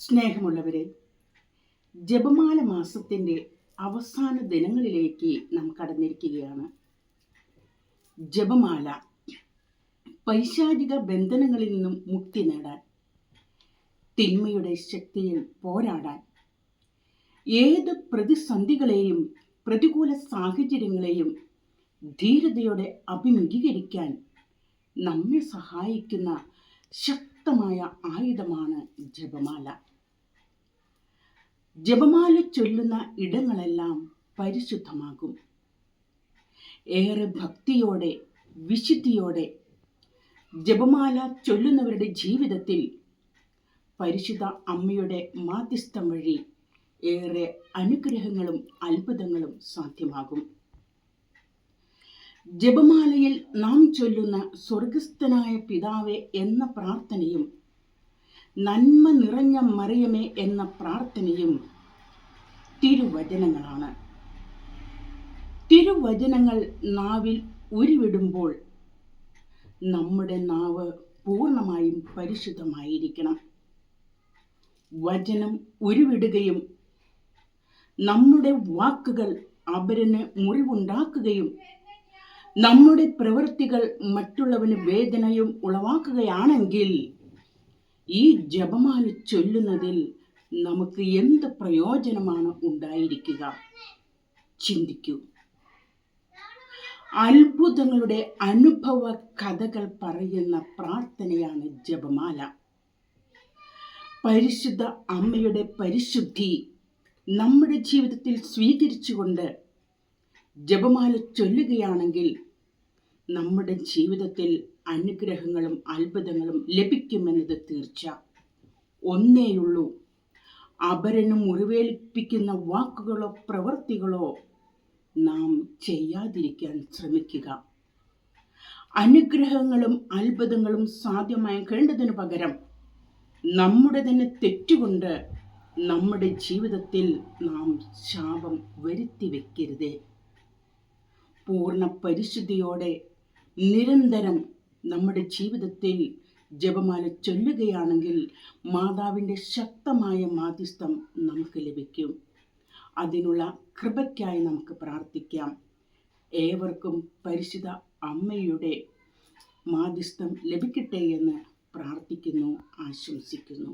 സ്നേഹമുള്ളവരെ ജപമാല മാസത്തിന്റെ അവസാന ദിനങ്ങളിലേക്ക് നാം കടന്നിരിക്കുകയാണ്. ജപമാല പൈശാചിക ബന്ധനങ്ങളിൽ നിന്നും മുക്തി നേടാൻ തിന്മയുടെ ശക്തിയിൽ പോരാടാൻ ഏത് പ്രതിസന്ധികളെയും പ്രതികൂല സാഹചര്യങ്ങളെയും ധീരതയോടെ അഭിമുഖീകരിക്കാൻ നമ്മെ സഹായിക്കുന്ന ശക്തമായ ആയുധമാണ് ജപമാല. ജപമാല ചൊല്ലുന്ന ഇടങ്ങളെല്ലാം പരിശുദ്ധമാകും. ഏറെ ഭക്തിയോടെ വിശുദ്ധിയോടെ ജപമാല ചൊല്ലുന്നവരുടെ ജീവിതത്തിൽ പരിശുദ്ധ അമ്മയുടെ മാധ്യസ്ഥം വഴി ഏറെ അനുഗ്രഹങ്ങളും അത്ഭുതങ്ങളും സാധ്യമാകും. ജപമാലയിൽ നാം ചൊല്ലുന്ന സ്വർഗസ്ഥനായ പിതാവെ എന്ന പ്രാർത്ഥനയും നന്മ നിറഞ്ഞ മറിയമേ എന്ന പ്രാർത്ഥനയും തിരുവചനങ്ങളാണ്. തിരുവചനങ്ങൾ നാവിൽ ഉരുവിടുമ്പോൾ നമ്മുടെ നാവ് പൂർണമായും പരിശുദ്ധമായിരിക്കണം. വചനം ഉരുവിടുകയും നമ്മുടെ വാക്കുകൾ അവരന് മുറിവുണ്ടാക്കുകയും നമ്മുടെ പ്രവൃത്തികൾ മറ്റുള്ളവന് വേദനയും ഉളവാക്കുകയാണെങ്കിൽ ഈ ജപമാല ചൊല്ലുന്നതിൽ നമുക്ക് എന്ത് പ്രയോജനമാണ് ഉണ്ടായിരിക്കുക? ചിന്തിക്കൂ. അത്ഭുതങ്ങളുടെ അനുഭവ കഥകൾ പറയുന്ന പ്രാർത്ഥനയാണ് ജപമാല. പരിശുദ്ധ അമ്മയുടെ പരിശുദ്ധി നമ്മുടെ ജീവിതത്തിൽ സ്വീകരിച്ചുകൊണ്ട് ജപമാല ചൊല്ലുകയാണെങ്കിൽ നമ്മുടെ ജീവിതത്തിൽ അനുഗ്രഹങ്ങളും അത്ഭുതങ്ങളും ലഭിക്കുമെന്നത് തീർച്ച. ഒന്നേയുള്ളൂ അപരനും മുറിവേൽപ്പിക്കുന്ന വാക്കുകളോ പ്രവൃത്തികളോ നാം ചെയ്യാതിരിക്കാൻ ശ്രമിക്കുക. അനുഗ്രഹങ്ങളും അത്ഭുതങ്ങളും സാധ്യമാക്കേണ്ടതിനു പകരം നമ്മുടെ തന്നെ തെറ്റുകൊണ്ട് നമ്മുടെ ജീവിതത്തിൽ നാം ശാപം വരുത്തി വെക്കരുതേ. പൂർണ പരിശുദ്ധിയോടെ നിരന്തരം നമ്മുടെ ജീവിതത്തിൽ ജപമാല ചൊല്ലുകയാണെങ്കിൽ മാതാവിന്റെ ശക്തമായ മാധ്യസ്ഥം നമുക്ക് ലഭിക്കും. അതിനുള്ള കൃപയ്ക്കായി നമുക്ക് പ്രാർത്ഥിക്കാം. ഏവർക്കും പരിശുദ്ധ അമ്മയുടെ മാധ്യസ്ഥം ലഭിക്കട്ടെ എന്ന് പ്രാർത്ഥിക്കുന്നു ആശംസിക്കുന്നു.